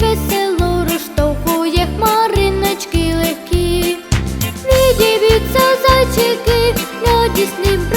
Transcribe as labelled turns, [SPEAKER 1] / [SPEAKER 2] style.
[SPEAKER 1] весело розштовхує хмариночки легкі, віддівіться зайчики, радісним.